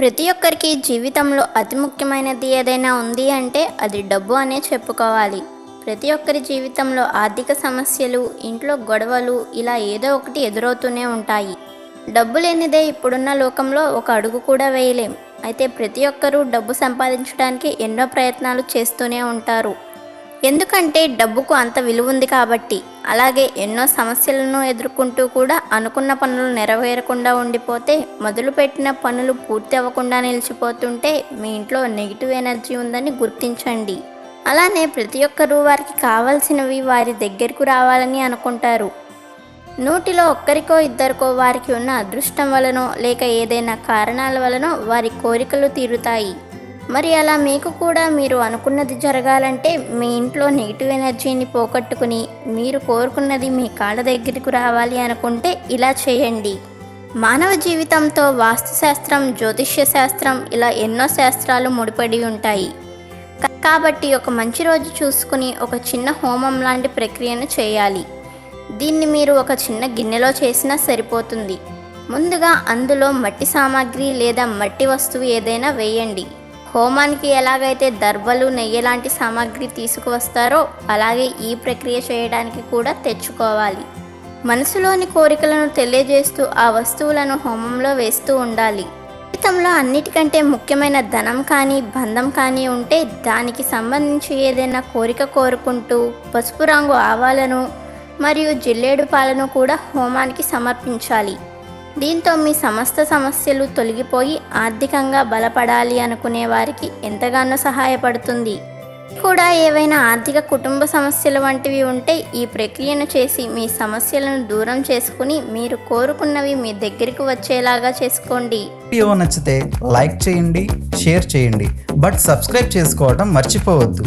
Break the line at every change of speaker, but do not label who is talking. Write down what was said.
ప్రతి ఒక్కరికి జీవితంలో అతి ముఖ్యమైనది ఏదైనా ఉంది అంటే అది డబ్బు అనే చెప్పుకోవాలి. ప్రతి ఒక్కరి జీవితంలో ఆర్థిక సమస్యలు ఇంట్లో గొడవలు ఇలా ఏదో ఒకటి ఎదురవుతూనే ఉంటాయి. డబ్బు లేనిదే ఇప్పుడున్న లోకంలో ఒక అడుగు కూడా వేయలేం. అయితే ప్రతి ఒక్కరూ డబ్బు సంపాదించడానికి ఎన్నో ప్రయత్నాలు చేస్తూనే ఉంటారు. ఎందుకంటే డబ్బుకు అంత విలువ ఉంది కాబట్టి. అలాగే ఎన్నో సమస్యలను ఎదుర్కొంటూ కూడా అనుకున్న పనులు నెరవేరకుండా ఉండిపోతే మొదలుపెట్టిన పనులు పూర్తి అవ్వకుండా నిలిచిపోతుంటే మీ ఇంట్లో నెగిటివ్ ఎనర్జీ ఉందని గుర్తించండి. అలానే ప్రతి ఒక్కరూ వారికి కావాల్సినవి వారి దగ్గరకు రావాలని అనుకుంటారు. నూటిలో ఒక్కరికో ఇద్దరికో వారికి ఉన్న అదృష్టం వలనో లేక ఏదైనా కారణాల వలనో వారి కోరికలు తీరుతాయి. మరి అలా మీకు కూడా మీరు అనుకున్నది జరగాలంటే మీ ఇంట్లో నెగిటివ్ ఎనర్జీని పోగొట్టుకుని మీరు కోరుకున్నది మీ కాళ్ళ దగ్గరకు రావాలి అనుకుంటే ఇలా చేయండి. మానవ జీవితంతో వాస్తుశాస్త్రం జ్యోతిష్య శాస్త్రం ఇలా ఎన్నో శాస్త్రాలు ముడిపడి ఉంటాయి. కాబట్టి ఒక మంచి రోజు చూసుకుని ఒక చిన్న హోమం లాంటి ప్రక్రియను చేయాలి. దీన్ని మీరు ఒక చిన్న గిన్నెలో చేసినా సరిపోతుంది. ముందుగా అందులో మట్టి సామాగ్రి లేదా మట్టి వస్తువు ఏదైనా వేయండి. హోమానికి ఎలాగైతే దర్బలు నెయ్యి లాంటి సామాగ్రి తీసుకువస్తారో అలాగే ఈ ప్రక్రియ చేయడానికి కూడా తెచ్చుకోవాలి. మనసులోని కోరికలను తెలియజేస్తూ ఆ వస్తువులను హోమంలో వేస్తూ ఉండాలి. జీవితంలో అన్నిటికంటే ముఖ్యమైన ధనం కానీ బంధం కానీ ఉంటే దానికి సంబంధించి ఏదైనా కోరిక కోరుకుంటూ పసుపు రంగు ఆవాలను మరియు జిల్లేడు పాలను కూడా హోమానికి సమర్పించాలి. దీంతో మీ సమస్త సమస్యలు తొలగిపోయి ఆర్థికంగా బలపడాలి అనుకునే వారికి ఎంతగానో సహాయపడుతుంది. కూడా ఏవైనా ఆర్థిక కుటుంబ సమస్యలు వంటివి ఉంటే ఈ ప్రక్రియను చేసి మీ సమస్యలను దూరం చేసుకుని మీరు కోరుకున్నవి మీ దగ్గరికి వచ్చేలాగా చేసుకోండి.
వీడియో నచ్చితే లైక్ చేయండి షేర్ చేయండి బట్ సబ్స్క్రైబ్ చేసుకోవడం మర్చిపోవద్దు.